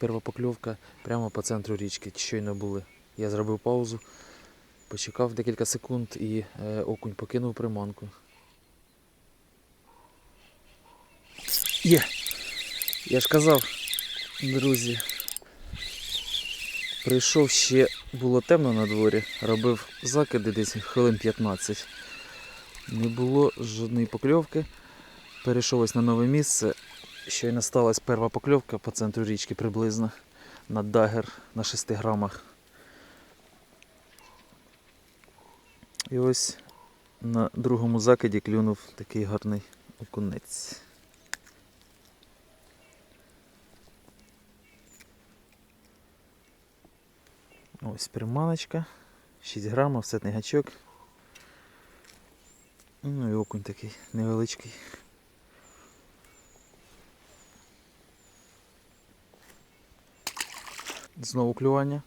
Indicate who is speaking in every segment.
Speaker 1: перша покльовка прямо по центру річки. Щойно були. Я зробив паузу, почекав декілька секунд і е, окунь покинув приманку. Є! Я ж казав, друзі. Прийшов ще було темно на дворі, робив закиди десь хвилин 15. Не було жодної покльовки. Перейшов ось на нове місце. Щойно сталася перша покльовка по центру річки приблизно на дагер на 6 грамах. І ось на другому закиді клюнув такий гарний окунець. Ось приманочка. 6 грамів, сетний гачок. Ну і окунь такий невеличкий. Знову клювання.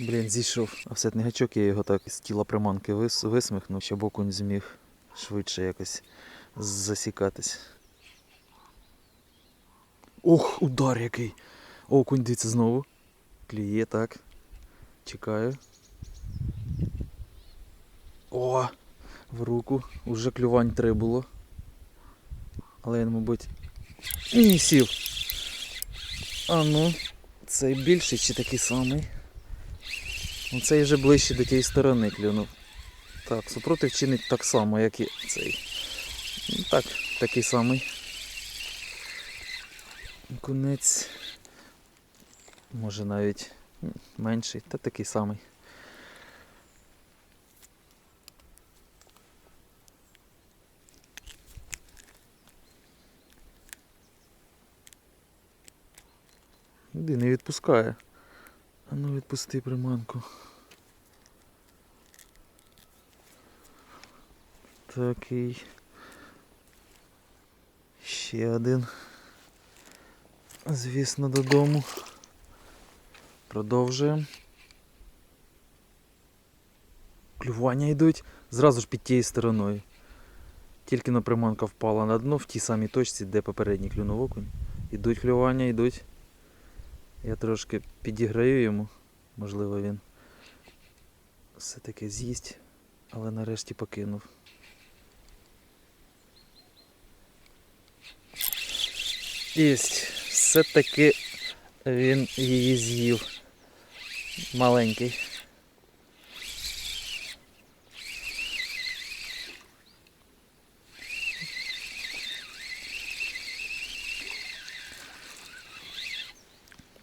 Speaker 1: Блін, зійшов офсетний гачок, я його так з тіла приманки вис- висмикнув, щоб окунь зміг швидше якось засікатись. Ох, удар який! Окунь дивіться знову. Клює так. Чекаю. О! В руку. Уже клювань три було. Але він, мабуть. Ні, сів. А ну, цей більший чи такий самий? Ну, цей вже ближче до тієї сторони клюнув. Так, супротив чинить так само, як і цей. Ну, Так, такий самий. Кунець. Може навіть менший, та такий самий. Іди, не відпускає. А ну відпусти приманку. Такий. Ще один. Звісно, додому. Продовжуємо. Клювання йдуть зразу ж під тією стороною. Тільки на приманка впала на дно в тій самій точці, де попередній клюнув окунь. Ідуть клювання, йдуть. Я трошки підіграю йому, можливо він все-таки з'їсть, але нарешті покинув. Єсть, все-таки він її з'їв. Маленький.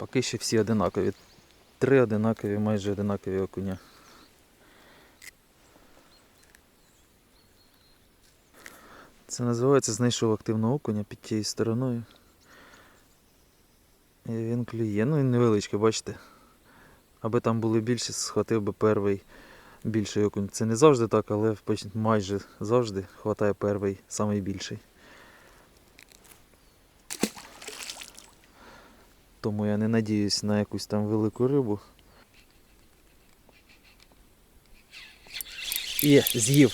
Speaker 1: Поки що всі одинакові. Три одинакові, майже одинакові окуня. Це називається знайшов активного окуня під тією стороною. І він клює. Ну він невеличкий, бачите. Аби там були більші, схватив би перший більший окунь. Це не завжди так, але майже завжди хватає перший, самий Тому я не надіюсь на якусь там велику рибу. Є, з'їв.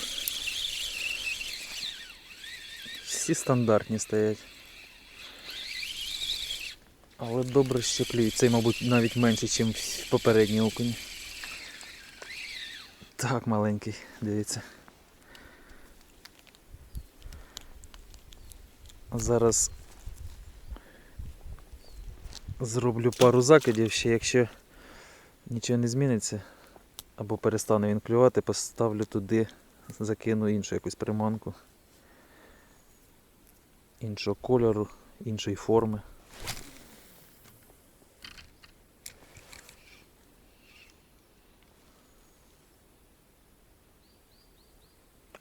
Speaker 1: Всі стандартні стоять. Але добре, що клюють. Цей, мабуть, навіть менше, ніж попередні окуні. Так, маленький, дивіться. Зараз зроблю пару закидів ще, якщо нічого не зміниться, або перестане він клювати, поставлю туди, закину іншу якусь приманку іншого кольору, іншої форми.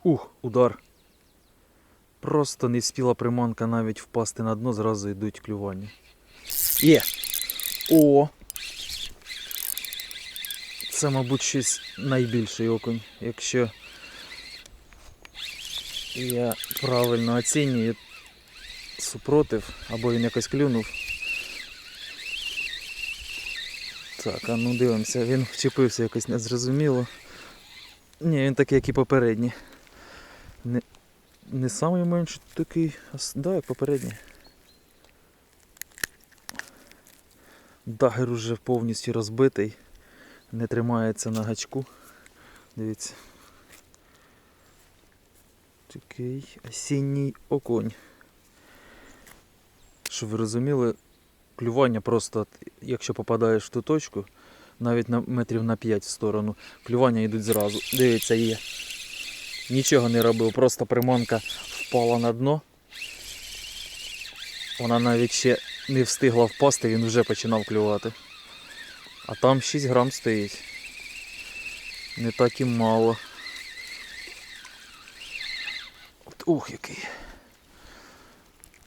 Speaker 1: Ух, удар. Просто не встигла приманка навіть впасти на дно, зразу йдуть клювання. Є. О! Це, мабуть, щось найбільший окунь, якщо я правильно оцінюю супротив, або він якось клюнув. Так, а ну дивимося, він вчепився якось незрозуміло. Ні, він такий, як і попередній. Не, не самий менший такий, а да, як попередній. Дагер уже повністю розбитий, не тримається на гачку. Дивіться. Такий осінній окунь. Щоб ви розуміли, клювання просто, якщо попадаєш в ту точку, навіть на метрів на 5 в сторону, клювання йдуть зразу. Дивіться, є. Нічого не робив, просто приманка впала на дно. Вона навіть ще не встигла впасти, він вже починав клювати. А там 6 грам стоїть. Не так і мало. От, ух, який.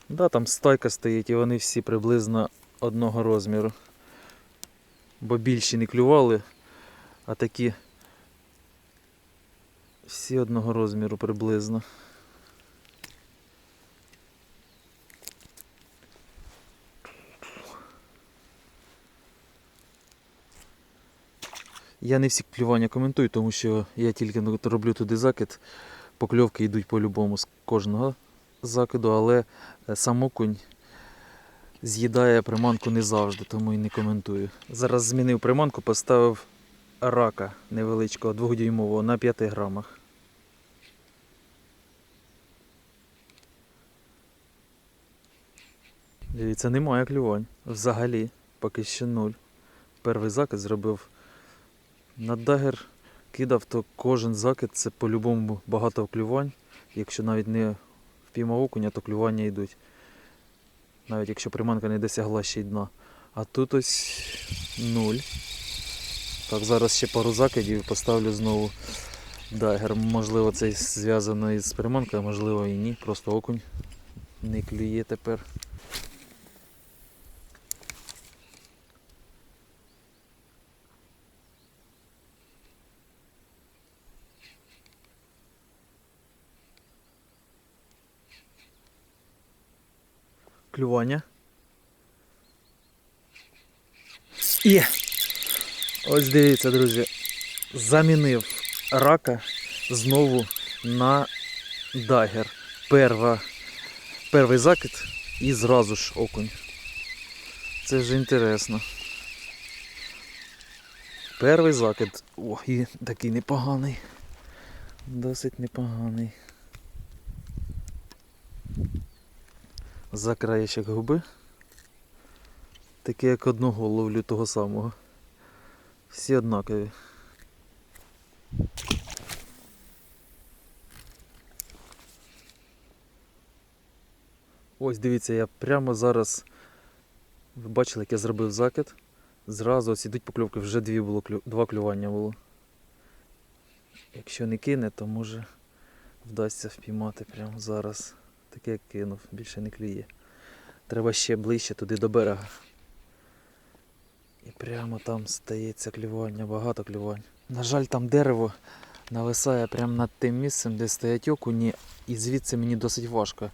Speaker 1: Да, там стайка стоїть і вони всі приблизно одного розміру. Бо більші не клювали, а такі всі одного розміру приблизно. Я не всі клювання коментую, тому що я тільки ну, роблю туди закид. Покльовки йдуть по-любому з кожного закиду, але е, сам окунь з'їдає приманку не завжди, тому і не коментую. Зараз змінив приманку, поставив рака невеличкого, двохдюймового на 5 грамах. Дивіться, немає клювань. Взагалі, поки що нуль. Перший закид зробив на дагер кидав, то кожен закид це по-любому багато клювань. Якщо навіть не впіймав окуня, то клювання йдуть. Навіть якщо приманка не досягла ще й дна. А тут ось нуль. Так, зараз ще пару закидів поставлю знову дагер. Можливо, це зв'язано із приманкою, а можливо і ні. Просто окунь не клює тепер. Клювання. Є. Ось дивіться, друзі. Замінив рака знову на дагер. Перва, перший закид і зразу ж окунь. Це вже інтересно. Перший закид. О, і такий непоганий. Досить непоганий. За краєчок губи. Таке як одного ловлю того самого. Всі однакові. Ось дивіться, я прямо зараз ви бачили, як я зробив закид. Зразу ось ідуть покльовки, вже дві було, два клювання було. Якщо не кине, то може вдасться впіймати прямо зараз. Таке кинув, більше не клює. Треба ще ближче туди до берега. І прямо там стається клювання, багато клювань. На жаль, там дерево нависає прямо над тим місцем, де стоять окуні, і звідси мені досить важко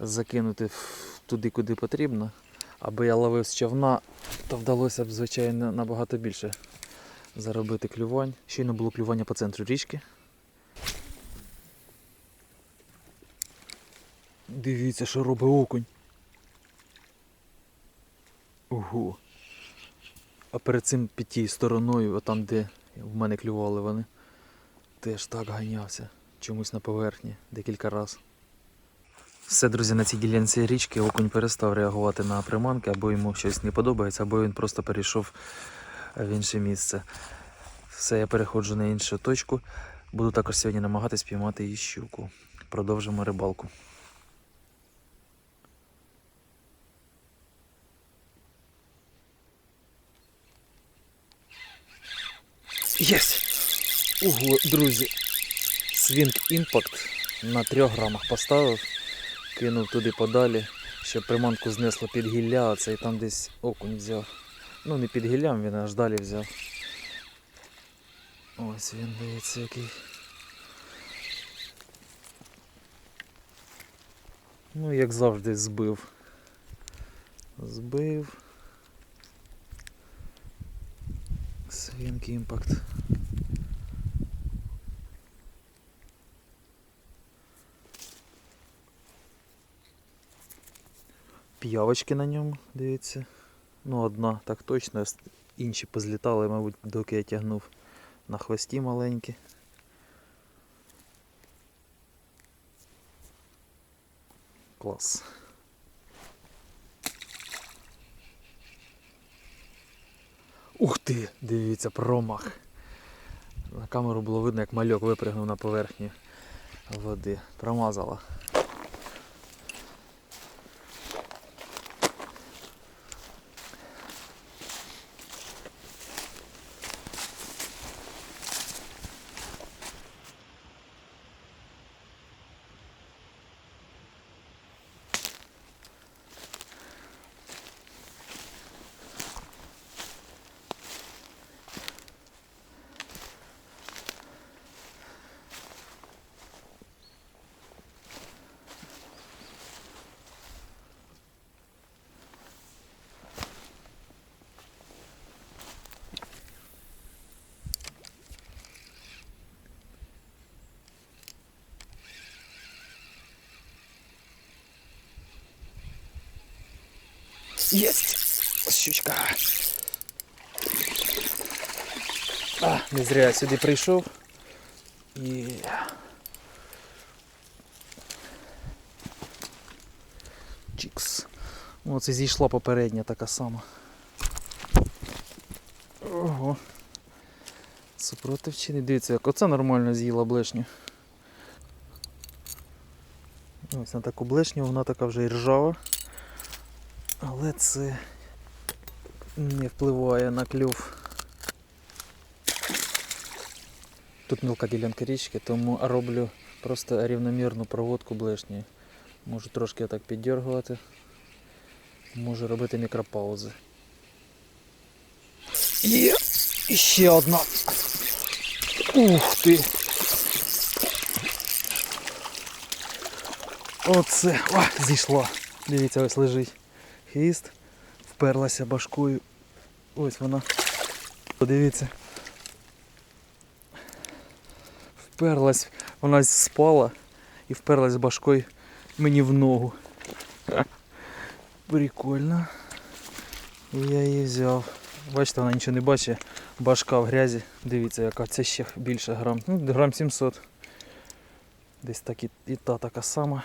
Speaker 1: закинути туди, куди потрібно. Аби я ловив з човна, то вдалося б, звичайно, набагато більше заробити клювань. Щойно було клювання по центру річки. Дивіться, що робить окунь. Ого. А перед цим під тією стороною, отам, де в мене клювали вони, теж так ганявся. Чомусь на поверхні декілька разів. Все, друзі, на цій ділянці річки окунь перестав реагувати на приманки, або йому щось не подобається, або він просто перейшов в інше місце. Все, я переходжу на іншу точку. Буду також сьогодні намагатись піймати і щуку. Продовжимо рибалку. Єсть! Ого, друзі! Свінг імпакт на 3 грамах поставив, кинув туди подалі, щоб приманку знесло під гілля, а цей там десь окунь взяв. Ну не під гіллям, він аж далі взяв. Ось він дивиться який. Ну, як завжди, збив. Збив. Свінк імпакт. П'явочки на ньому, дивіться. Ну, одна так точно, інші позлітали, мабуть, доки я тягнув на хвості маленькі. Клас. Ух ти! Дивіться, промах. На камеру було видно, як мальок випригнув на поверхні води. Промазала. Єсть! Щучка. А, не зря я сюди прийшов. І... Чікс. Оце зійшла попередня така сама. Ого. Супротив чи не дивіться, як оце нормально з'їла блешню. Ось на таку блешню, вона така вже і ржава. Але це не впливає на клюв. Тут мілка ділянка річки, тому роблю просто рівномірну проводку блешні. Можу трошки так піддергувати. Можу робити мікропаузи. І ще одна. Ух ти! Оце! О, зійшла. Дивіться, ось лежить хвіст, вперлася башкою. Ось вона. Подивіться. Вперлась, вона спала і вперлась башкою мені в ногу. Прикольно. Я її взяв. Бачите, вона нічого не бачить. Башка в грязі. Дивіться, яка це ще більше грам. Ну, грам 700. Десь так і, і та така сама.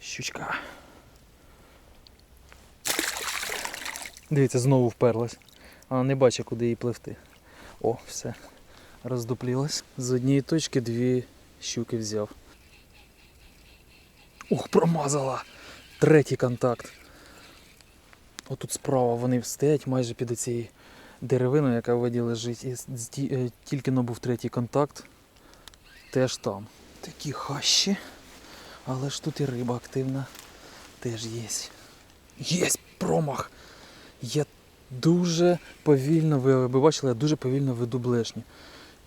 Speaker 1: Щучка. Дивіться, знову вперлась. Вона не бачить, куди їй пливти. О, все. Роздуплілась. З однієї точки дві щуки взяв. Ух, промазала! Третій контакт. Отут справа вони стоять майже під цією деревиною, яка в воді лежить. І е, тільки но був третій контакт. Теж там. Такі хащі. Але ж тут і риба активна теж є. Є промах! Я дуже повільно, ви, ви бачили, я дуже повільно веду блешню.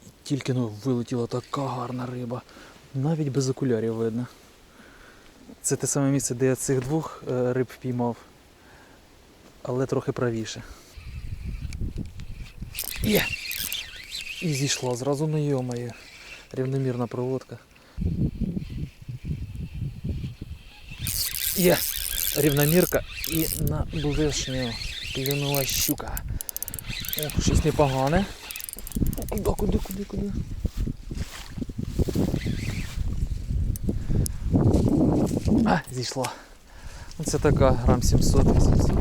Speaker 1: І Тільки ну, вилетіла така гарна риба. Навіть без окулярів видно. Це те саме місце, де я цих двох е, риб впіймав, але трохи правіше. Є! І зійшла зразу на йомає. Рівномірна проводка. Є! Рівномірка і на блешню клюнула щука. О, щось непогане. Куди, куди, куди, куди? А, зійшла. Це така грам 700 800.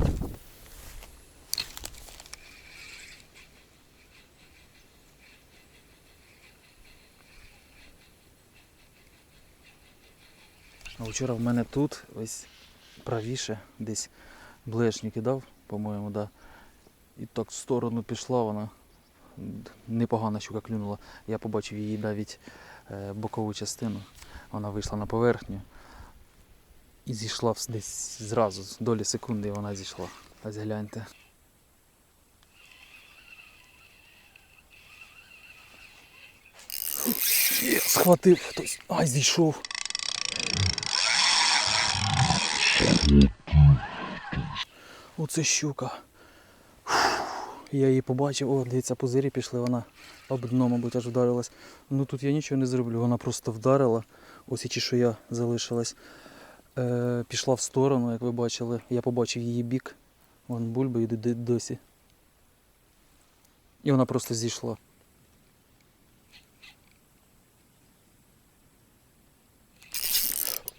Speaker 1: А вчора в мене тут ось правіше десь блешню кидав, по-моєму, да. І так в сторону пішла вона. Непогана щука клюнула. Я побачив її навіть е, бокову частину. Вона вийшла на поверхню і зійшла десь зразу, з долі секунди вона зійшла. Ось гляньте. Схватив хтось. Ай, зійшов. Оце щука. Я її побачив, о, дивіться, пузирі пішли, вона об дно, мабуть, аж вдарилась. Ну тут я нічого не зроблю, вона просто вдарила. Ось і чешуя залишилась. Е, пішла в сторону, як ви бачили. Я побачив її бік. Вон бульба йде досі. І вона просто зійшла.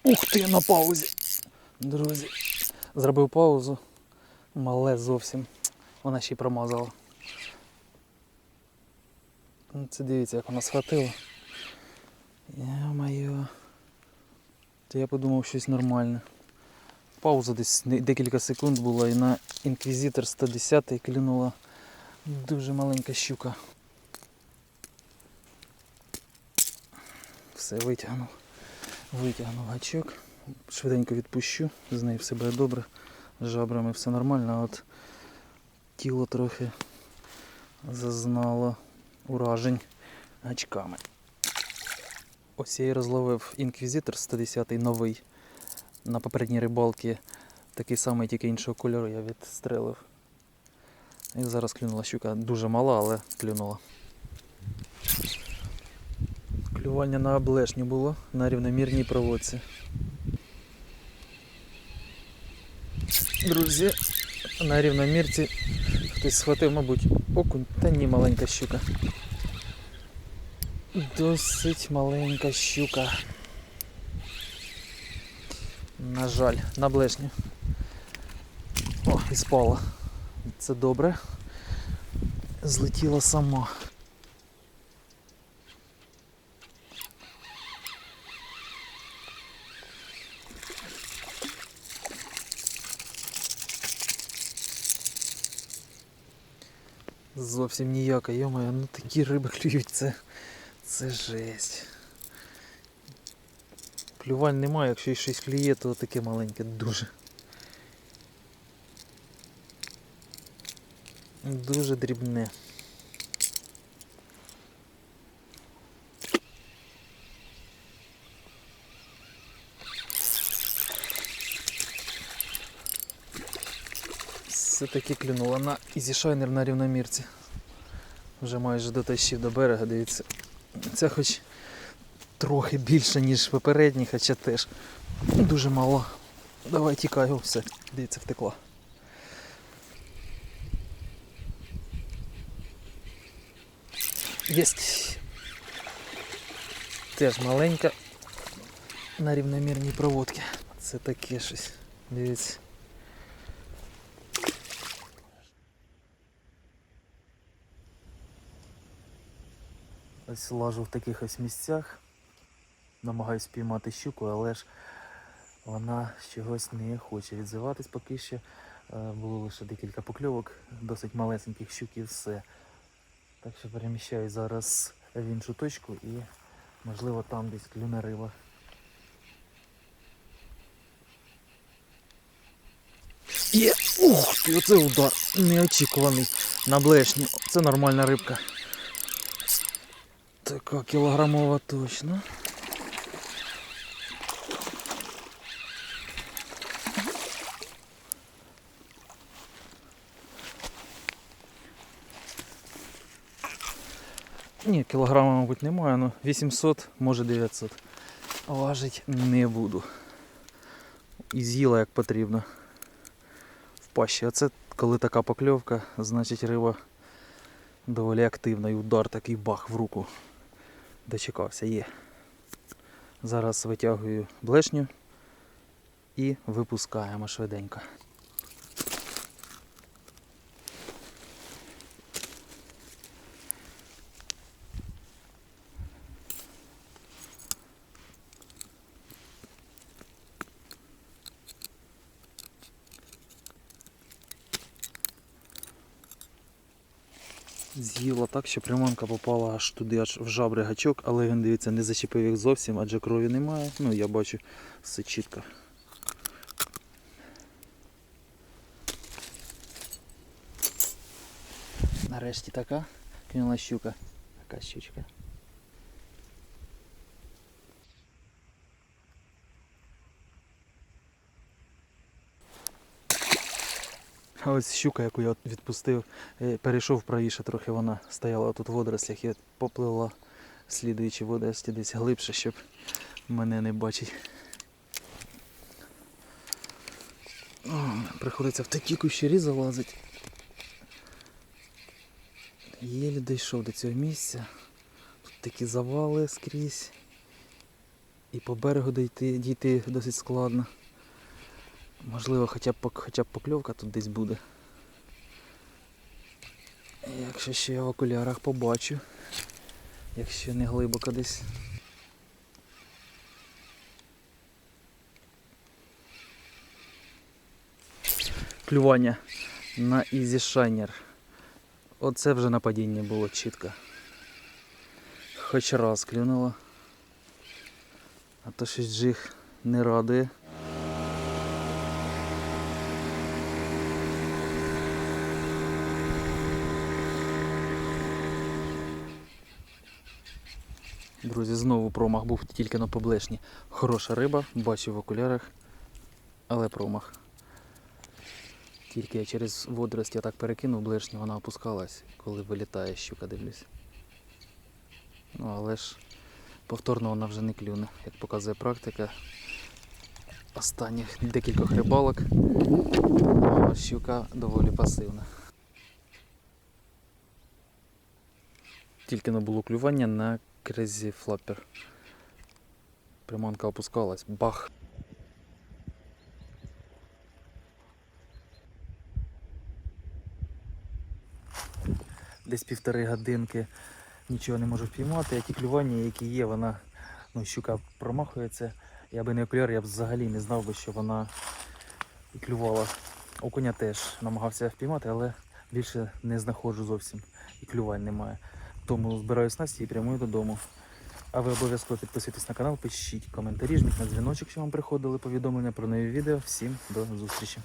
Speaker 1: Ух ти, на паузі. Друзі. Зробив паузу. Мале зовсім. Вона ще й промазала. Ну, Це дивіться, як вона схватила. Йо-моє. То я подумав щось нормальне. Пауза десь декілька секунд була і на інквізитор 110 клюнула дуже маленька щука. Все витягнув. Витягнув гачок. Швиденько відпущу, з нею все буде добре. З жабрами все нормально, а от тіло трохи зазнало уражень гачками. Ось я і розловив інквізитор 110 новий. На попередній рибалці такий самий, тільки іншого кольору я відстрелив. І зараз клюнула щука дуже мала, але клюнула. Клювання на облешню було на рівномірній проводці. Друзі, на рівномірці хтось схватив, мабуть, окунь, та ні, маленька щука. Досить маленька щука. На жаль, на блешню. О, і спала. Це добре. Злетіла сама. Зовсім ніяка, йомаю, ну такі риби клюють, це, це жесть. Клювань немає, якщо щось клює, то таке маленьке дуже. Дуже дрібне. Все-таки клюнула на Easy Shiner на рівномірці. Вже майже дотащив до берега, дивіться. Це хоч трохи більше, ніж попередній, хоча теж дуже мало. Давай тікай, о, все, дивіться, втекла. Єсть. Теж маленька на рівномірній проводці. Це таке щось. Дивіться. Ось лажу в таких ось місцях. Намагаюсь піймати щуку, але ж вона чогось не хоче відзиватись поки що. Е, Було лише декілька покльовок, досить малесеньких щук і все. Так що переміщаю зараз в іншу точку і можливо там десь клюне риба. Є! Ух оце удар! Неочікуваний на блешню. Це нормальна рибка. Така кілограмова точно. Ні, кілограма, мабуть, немає, але 800, може 900. Важить не буду. І з'їла як потрібно. В пащі. А це коли така покльовка, значить риба доволі активна і удар такий бах в руку. Дочекався, є. Зараз витягую блешню і випускаємо швиденько. З'їла так, що приманка попала аж туди, аж в жабри гачок, але він, дивіться, не зачепив їх зовсім, адже крові немає. Ну, я бачу все чітко. Нарешті така кинула щука. Така щучка. А ось щука, яку я відпустив, е, перейшов правіше трохи, вона стояла тут в водорослях і поплила слідуючи водорості десь глибше, щоб мене не бачить. О, приходиться в такі кущері залазити. Єлі дійшов до цього місця. Тут такі завали скрізь. І по берегу дійти, дійти досить складно. Можливо, хоча б, хоча б покльовка тут десь буде. Якщо ще я в окулярах побачу. Якщо не глибоко десь. Клювання на Easy Shiner. Оце вже нападіння було чітко. Хоч раз клюнуло. А то щось джиг не радує. Друзі, знову промах був тільки на поблешні. Хороша риба, бачив в окулярах, але промах. Тільки я через водорості так перекинув блешню, вона опускалась, коли вилітає щука, дивлюсь. Ну, але ж повторно вона вже не клюне, як показує практика. Останніх декількох рибалок щука доволі пасивна. Тільки не було клювання на Crazy Flapper. Приманка опускалась. Бах! Десь півтори годинки нічого не можу впіймати, а ті клювання, які є, вона, ну, щука промахується. Я би не окуляр, я б взагалі не знав би, що вона і клювала. Окуня теж намагався впіймати, але більше не знаходжу зовсім і клювань немає. Тому збираю снасті і прямую додому. А ви обов'язково підписуйтесь на канал, пишіть коментарі, жміть на дзвіночок, що вам приходили повідомлення про нові відео. Всім до зустрічі!